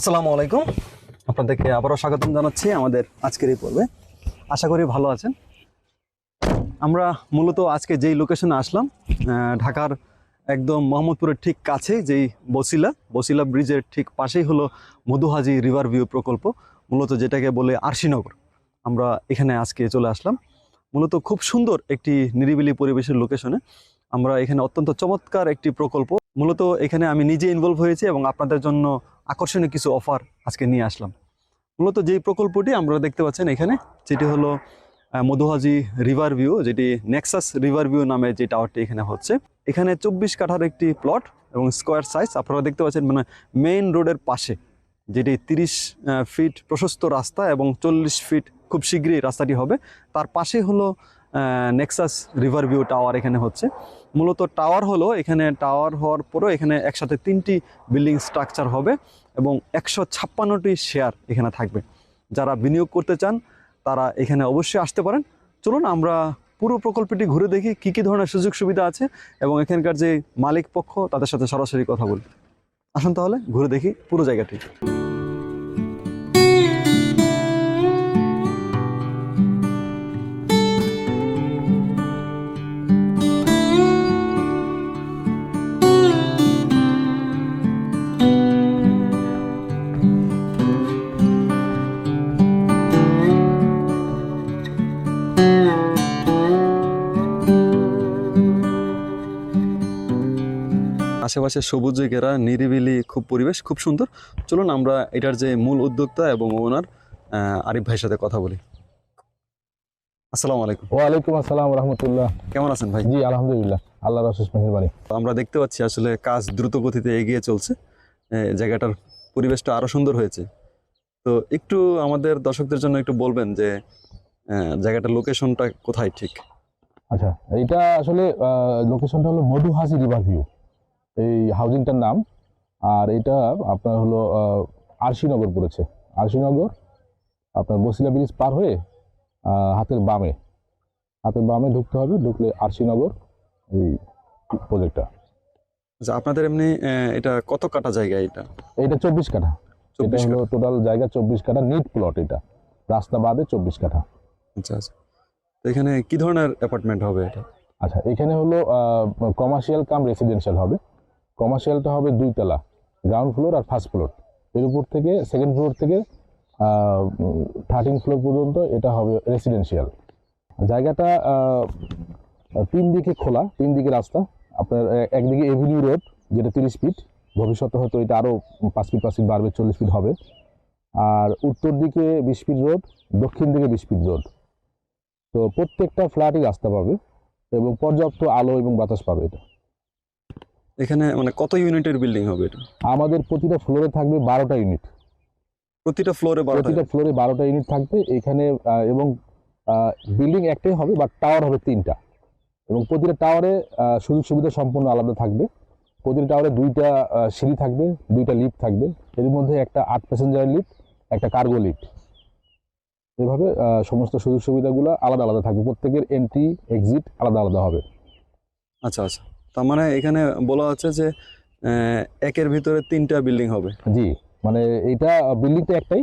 আসসালামু আলাইকুম। আপনাদেরকে আবারও স্বাগতম জানাচ্ছি আমাদের আজকের এই পর্বে। আশা করি ভালো আছেন। আমরা মূলত আজকে যেই লোকেশনে আসলাম ঢাকার একদম মোহাম্মদপুরের ঠিক কাছে যেই বসিলা বসিলা ব্রিজের ঠিক পাশেই হলো মধুহাজি রিভার ভিউ প্রকল্প, মূলত যেটাকে বলে আরশিনগর। আমরা এখানে আজকে চলে আসলাম। মূলত খুব সুন্দর একটি নিরিবিলি পরিবেশের লোকেশনে আমরা এখানে অত্যন্ত চমৎকার একটি প্রকল্প মূলত এখানে আমি নিজে ইনভলভ হয়েছি এবং আপনাদের জন্য আকর্ষণীয় কিছু অফার আজকে নিয়ে আসলাম। মূলত যেই প্রকল্পটি আমরা দেখতে পাচ্ছেন এখানে যেটি হলো মধুহাজি রিভার ভিউ, যেটি নেক্সাস রিভার ভিউ নামে যে টাওয়ারটি এখানে হচ্ছে। এখানে চব্বিশ কাঠার একটি প্লট এবং স্কোয়ার সাইজ আপনারা দেখতে পাচ্ছেন মানে মেইন রোডের পাশে, যেটি তিরিশ ফিট প্রশস্ত রাস্তা এবং চল্লিশ ফিট খুব শীঘ্রই রাস্তাটি হবে। তার পাশে হলো নেক্সাস রিভার ভিউ টাওয়ার এখানে হচ্ছে। মূলত টাওয়ার হলো, এখানে টাওয়ার হওয়ার পরেও এখানে একসাথে তিনটি বিল্ডিং স্ট্রাকচার হবে এবং একশো ছাপ্পান্নটি শেয়ার এখানে থাকবে। যারা বিনিয়োগ করতে চান, তারা এখানে অবশ্যই আসতে পারেন। চলুন আমরা পুরো প্রকল্পটি ঘুরে দেখি কী কী ধরনের সুযোগ সুবিধা আছে এবং এখানকার যে মালিক পক্ষ, তাদের সাথে সরাসরি কথা বলি। আসুন তাহলে, ঘুরে দেখি পুরো জায়গাটি। আশেপাশে সবুজে ঘেরা নিরিবিলি খুব পরিবেশ খুব সুন্দর। চলুন আমরা এটার যে মূল উদ্যোক্তা এবং ওনার আরিফ ভাইয়ের সাথে কথা বলি। আসসালামু আলাইকুম। ওয়ালাইকুম আসসালাম রহমতুল্লাহ। কেমন আছেন ভাই? জি আলহামদুলিল্লাহ। আল্লাহ রসুস মেহরবানি। আমরা দেখতে পাচ্ছি আসলে কাজ দ্রুত গতিতে এগিয়ে চলছে। জায়গাটার পরিবেশটা আরও সুন্দর হয়েছে। তো একটু আমাদের দর্শকদের জন্য একটু বলবেন যে জায়গাটার লোকেশনটা কোথায় ঠিক? আচ্ছা এটা আসলে লোকেশনটা হলো মধুহাসি রিভার ভিউ এই হাউজিংটার নাম। আর এটা আপনার হলো আরশিনগর পড়েছে। আরশিনগর আপনার বসিলা ব্রিজ পার হয়ে হাতের বামে। হাতের বামে ঢুকতে হবে ঢুকলে আরশিনগর এই প্রজেক্টটা আচ্ছা আপনাদের এমনি এটা কত কাটা জায়গা এটা? এটা চব্বিশ কাঠা। এটা চব্বিশ হলো টোটাল জায়গা চব্বিশ কাঠা নিট প্লট এটা। রাস্তা বাদে চব্বিশ কাঠা। আচ্ছা আচ্ছা। এখানে কি ধরনের অ্যাপার্টমেন্ট হবে এটা? আচ্ছা এখানে হলো কমার্শিয়াল কাম রেসিডেন্সিয়াল হবে। কমার্শিয়ালটা হবে দুইতলা গ্রাউন্ড ফ্লোর আর ফার্স্ট ফ্লোর এর উপর থেকে সেকেন্ড ফ্লোর থেকে থার্টিন ফ্লোর পর্যন্ত এটা হবে রেসিডেন্সিয়াল জায়গাটা তিন দিকে খোলা, তিন দিকে রাস্তা। আপনার একদিকে এভিনিউ রোড যেটা তিরিশ ফিট ভবিষ্যতে হয়তো এটা আরও পাঁচ ফিট পাঁচ ফিট বাড়বে, চল্লিশ ফিট হবে। আর উত্তর দিকে বিশ ফিট রোড দক্ষিণ দিকে বিশ ফিট রোড তো প্রত্যেকটা ফ্ল্যাটই রাস্তা পাবে এবং পর্যাপ্ত আলো এবং বাতাস পাবে এটা। এখানে মানে কত ইউনিটের বিল্ডিং হবে এটা? আমাদের প্রতিটা ফ্লোরে থাকবে বারোটা ইউনিট প্রতিটা ফ্লোরে প্রতিটা ফ্লোরে বারোটা ইউনিট থাকবে। এখানে এবং বিল্ডিং একটাই হবে বা টাওয়ার হবে তিনটা। এবং প্রতিটা টাওয়ারে সুযোগ সুবিধা সম্পূর্ণ আলাদা থাকবে। প্রতিটা টাওয়ারে দুইটা সিঁড়ি থাকবে দুইটা লিফট থাকবে। এর মধ্যে একটা আট প্যাসেঞ্জার লিফট একটা কার্গো লিফট এভাবে সমস্ত সুযোগ সুবিধাগুলো আলাদা আলাদা থাকবে। প্রত্যেকের এন্ট্রি এক্সিট আলাদা আলাদা হবে। আচ্ছা আচ্ছা। তার মানে এখানে বলা হচ্ছে যে একের ভিতরে তিনটা বিল্ডিং হবে। জি মানে এটা বিল্ডিংটা একটাই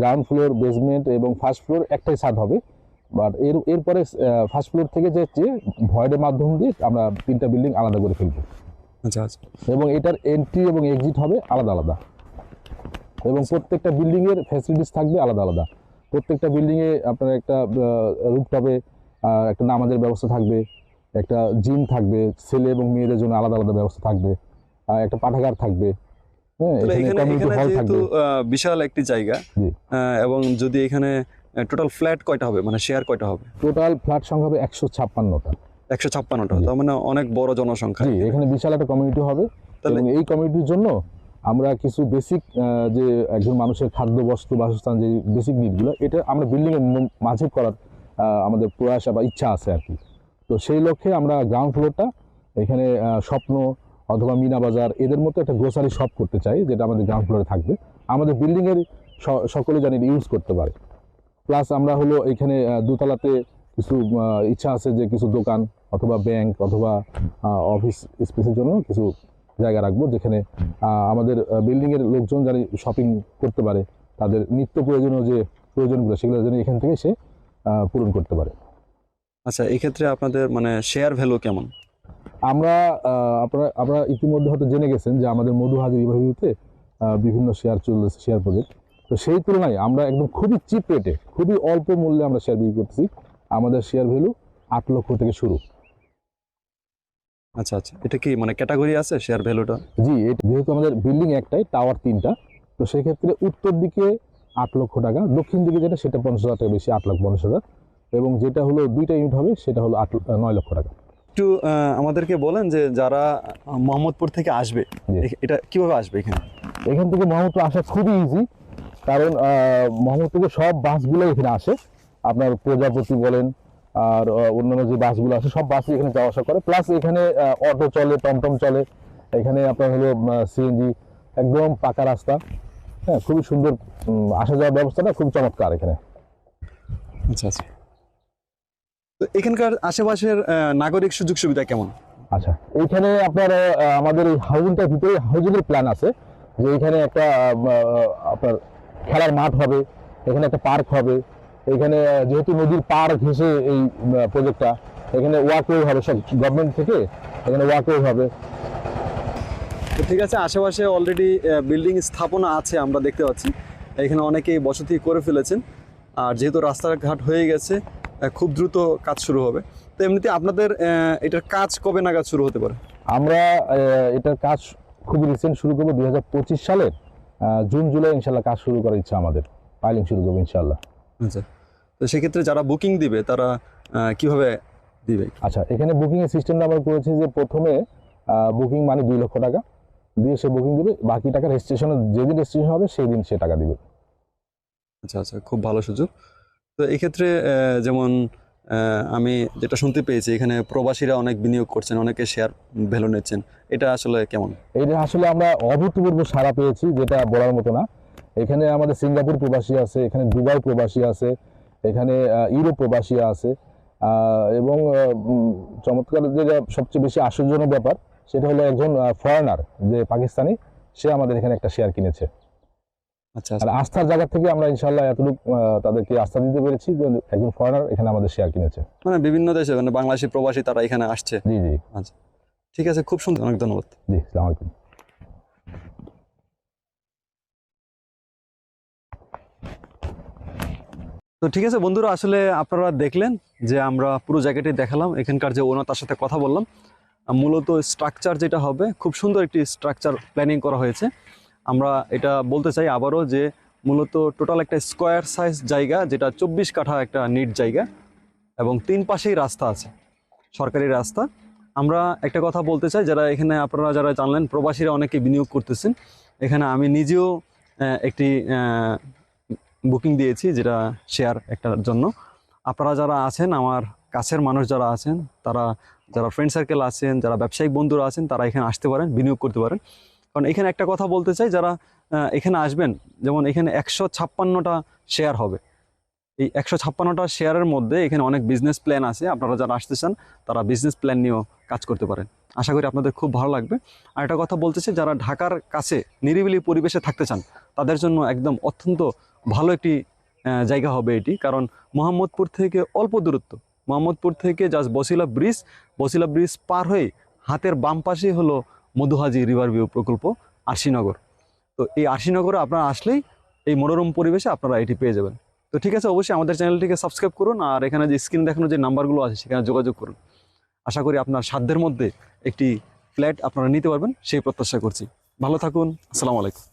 গ্রাউন্ড ফ্লোর বেসমেন্ট এবং ফার্স্ট ফ্লোর একটাই ছাদ হবে। বাট এর এরপরে ফার্স্ট ফ্লোর থেকে যে ভয়েডের মাধ্যম দিয়ে আমরা তিনটা বিল্ডিং আলাদা করে ফেলব। আচ্ছা আচ্ছা। এবং এটার এন্ট্রি এবং এক্সিট হবে আলাদা আলাদা। এবং প্রত্যেকটা বিল্ডিংয়ের ফ্যাসিলিটিস থাকবে আলাদা আলাদা। প্রত্যেকটা বিল্ডিংয়ে আপনার একটা রুপটপে একটা নামাজের ব্যবস্থা থাকবে। একটা জিম থাকবে ছেলে এবং মেয়েদের জন্য আলাদা আলাদা ব্যবস্থা থাকবে একটা পাঠাগার থাকবে হ্যাঁ বিশাল একটি জায়গা এবং যদি এখানে টোটাল ফ্ল্যাট কয়টা হবে? মানে শেয়ার কয়টা হবে? টোটাল ফ্ল্যাট সংখ্যা হবে একশো ছাপ্পান্নটা। একশো ছাপ্পান্নটা তার মানে অনেক বড় জনসংখ্যা। এখানে বিশাল একটা কমিউনিটি হবে তাহলে এই কমিউনিটির জন্য আমরা কিছু বেসিক যে একজন মানুষের খাদ্য বস্ত্র বাসস্থান যে বেসিক নিডগুলো এটা আমরা বিল্ডিং এর মাঝে করার আমাদের প্রয়াস বা ইচ্ছা আছে আর কি। তো সেই লক্ষ্যে আমরা গ্রাউন্ড ফ্লোরটা এখানে স্বপ্ন অথবা মিনা বাজার, এদের মতো একটা গ্রোসারি শপ করতে চাই, যেটা আমাদের গ্রাউন্ড ফ্লোরে থাকবে। আমাদের বিল্ডিংয়ের সকলে জানি ইউজ করতে পারে। প্লাস আমরা হলো এখানে দোতলাতে কিছু ইচ্ছা আছে যে কিছু দোকান অথবা ব্যাংক অথবা অফিস স্পেসের জন্য কিছু জায়গা রাখব, যেখানে আমাদের বিল্ডিংয়ের লোকজন যারা শপিং করতে পারে। তাদের নিত্য প্রয়োজনীয় যে প্রয়োজনগুলো, সেগুলো যেন এখান থেকে সে পূরণ করতে পারে। আচ্ছা এই ক্ষেত্রে আপনাদের মানে শেয়ার ভ্যালু কেমন? আমরা আপনারা আপনারা ইতিমধ্যে হয়তো জেনে গেছেন যে আমাদের মধু হাজির রিভারভিউতে বিভিন্ন শেয়ার চলছে শেয়ার প্রজেক্ট তো সেই তুলনায় আমরা একদম খুবই চিপ রেটে খুবই অল্প মূল্যে আমরা শেয়ার বিক্রি করতেছি। আমাদের শেয়ার ভ্যালু আট লক্ষ থেকে শুরু। আচ্ছা আচ্ছা। এটা কি মানে ক্যাটাগরি আছে শেয়ার ভ্যালুটা জি এটা যেহেতু আমাদের বিল্ডিং একটাই টাওয়ার তিনটা তো সেক্ষেত্রে উত্তর দিকে আট লক্ষ টাকা দক্ষিণ দিকে যেটা সেটা পঞ্চাশ হাজার টাকা বেশি আট লাখ পঞ্চাশ হাজার। এবং যেটা হলো দুইটা ইউনিট হবে সেটা হলো আট নয় লক্ষ টাকা। একটু আমাদেরকে বলেন যে যারা মোহাম্মদপুর থেকে আসবে এটা কীভাবে আসবে এখানে? এখান থেকে মোহাম্মদপুর আসা খুবই ইজি কারণ আহ, মোহাম্মদপুর থেকে সব বাসগুলো এখানে আসে। আপনার প্রজাপতি বলেন আর অন্যান্য যে বাসগুলো আছে সব বাসই এখানে যাওয়া আসা করে। প্লাস এখানে অটো চলে টমটম চলে। এখানে আপনার হলো সিএনজি একদম পাকা রাস্তা। হ্যাঁ খুবই সুন্দর আসা যাওয়ার ব্যবস্থাটা খুব চমৎকার এখানে। আচ্ছা আচ্ছা। তো এখানকার আশেপাশের নাগরিক সুযোগ সুবিধা কেমন? আচ্ছা এইখানে আপনার আমাদের এই হাউজিংটার ভিতরে হাউজিংয়ের প্ল্যান আছে যে এখানে একটা আপনার খেলার মাঠ হবে এখানে একটা পার্ক হবে এখানে যেহেতু নদীর পার ঘেঁষে এই প্রজেক্টটা এখানে ওয়াকওয়ে হবে সব গভর্নমেন্ট থেকে এখানে ওয়াকওয়ে হবে। তো ঠিক আছে আশেপাশে অলরেডি বিল্ডিং স্থাপনা আছে আমরা দেখতে পাচ্ছি। এখানে অনেকেই বসতি করে ফেলেছেন। আর যেহেতু রাস্তাঘাট হয়ে গেছে খুব দ্রুত কাজ শুরু হবে। তো এমনিতে আপনাদের এটার কাজ কবে নাগাদ শুরু হতে পারে? আমরা এটার কাজ খুব রিসেন্ট শুরু করব দুই হাজার পঁচিশ সালের আহ, জুন জুলাই ইনশাল্লাহ কাজ শুরু করার ইচ্ছা আমাদের। পাইলিং শুরু করব ইনশাল্লাহ। আচ্ছা। তো সেক্ষেত্রে যারা বুকিং দিবে তারা কীভাবে দিবে? আচ্ছা এখানে বুকিং এর সিস্টেমটা আমরা করেছি যে প্রথমে বুকিং মানে দুই লক্ষ টাকা। দিয়ে সে বুকিং দিবে বাকি টাকা রেজিস্ট্রেশনে যেদিন রেজিস্ট্রেশন হবে সেই দিন সে টাকা দিবে। আচ্ছা আচ্ছা খুব ভালো সুযোগ। তো এক্ষেত্রে যেমন আমি যেটা শুনতে পেয়েছি, এখানে প্রবাসীরা অনেক বিনিয়োগ করছেন, অনেকে শেয়ার ভ্যালু নিচ্ছেন। এটা আসলে কেমন? এইটা আসলে আমরা অভূতপূর্ব সাড়া পেয়েছি, যেটা বলার মতো না। এখানে আমাদের সিঙ্গাপুর প্রবাসী আছে, এখানে দুবাই প্রবাসী আছে, এখানে ইউরোপ প্রবাসী আছে এবং চমৎকার যেটা সবচেয়ে বেশি আশ্চর্যজনক ব্যাপার, সেটা হলো একজন ফরেনার যে পাকিস্তানি, সে আমাদের এখানে একটা শেয়ার কিনেছে। আচ্ছা আর আচ্ছা। আস্থার জায়গা থেকে আমরা ইনশাল্লাহ এতটুকু তাদেরকে আস্থা দিতে পেরেছি। যে একজন ফরেনার এখানে আমাদের শেয়ার কিনেছে। মানে বিভিন্ন দেশে মানে বাংলাদেশি প্রবাসী তারা এখানে আসছে। জি জি। ঠিক আছে খুব সুন্দর। অনেক ধন্যবাদ। জি সালাম আলাইকুম। তো ঠিক আছে বন্ধুরা আসলে আপনারা দেখলেন যে আমরা পুরো জায়গাটি দেখালাম। এখানকার যে ওনার তার সাথে কথা বললাম। মূলত স্ট্রাকচার যেটা হবে খুব সুন্দর একটি স্ট্রাকচার প্ল্যানিং করা হয়েছে। আমরা এটা বলতে চাই আবারও যে মূলত টোটাল একটা স্কোয়ার সাইজ জায়গা, যেটা চব্বিশ কাঠা একটা নিট জায়গা এবং তিন পাশেই রাস্তা আছে, সরকারি রাস্তা। আমরা একটা কথা বলতে চাই, যারা এখানে আপনারা যারা জানলেন, প্রবাসীরা অনেকে বিনিয়োগ করতেছেন। এখানে আমি নিজেও একটি বুকিং দিয়েছি, যেটা শেয়ার একটার জন্য। আপনারা যারা আছেন, আমার কাছের মানুষ যারা আছেন, তারা, যারা ফ্রেন্ড সার্কেল আছেন, যারা ব্যবসায়িক বন্ধুরা আছেন, তারা এখানে আসতে পারেন, বিনিয়োগ করতে পারেন। কারণ এখানে একটা কথা বলতে চাই, যারা এখানে আসবেন, যেমন এখানে একশো ছাপ্পান্নটা শেয়ার হবে। এই একশো ছাপ্পান্নটা শেয়ারের মধ্যে এখানে অনেক বিজনেস প্ল্যান আছে। আপনারা যারা আসতে চান, তারা বিজনেস প্ল্যান নিয়েও কাজ করতে পারেন। আশা করি আপনাদের খুব ভালো লাগবে। আর একটা কথা বলতে চাই, যারা ঢাকার কাছে নিরিবিলি পরিবেশে থাকতে চান, তাদের জন্য একদম অত্যন্ত ভালো একটি জায়গা হবে এটি। কারণ মোহাম্মদপুর থেকে অল্প দূরত্ব। মোহাম্মদপুর থেকে just Basila bridge Basila bridge পার হয়ে হাতের বাম পাশেই হলো মধুহাজি রিভার ভিউ প্রকল্প আরশিনগর। তো এই আরশিনগরে আপনারা আসলেই এই মনোরম পরিবেশে আপনারা এটি পেয়ে যাবেন। তো ঠিক আছে, অবশ্যই আমাদের চ্যানেলটিকে সাবস্ক্রাইব করুন আর এখানে যে স্ক্রিন দেখানো যে নাম্বারগুলো আছে সেখানে যোগাযোগ করুন। আশা করি আপনার সাধ্যের মধ্যে একটি ফ্ল্যাট আপনারা নিতে পারবেন, সেই প্রত্যাশা করছি। ভালো থাকুন, আসসালামু আলাইকুম।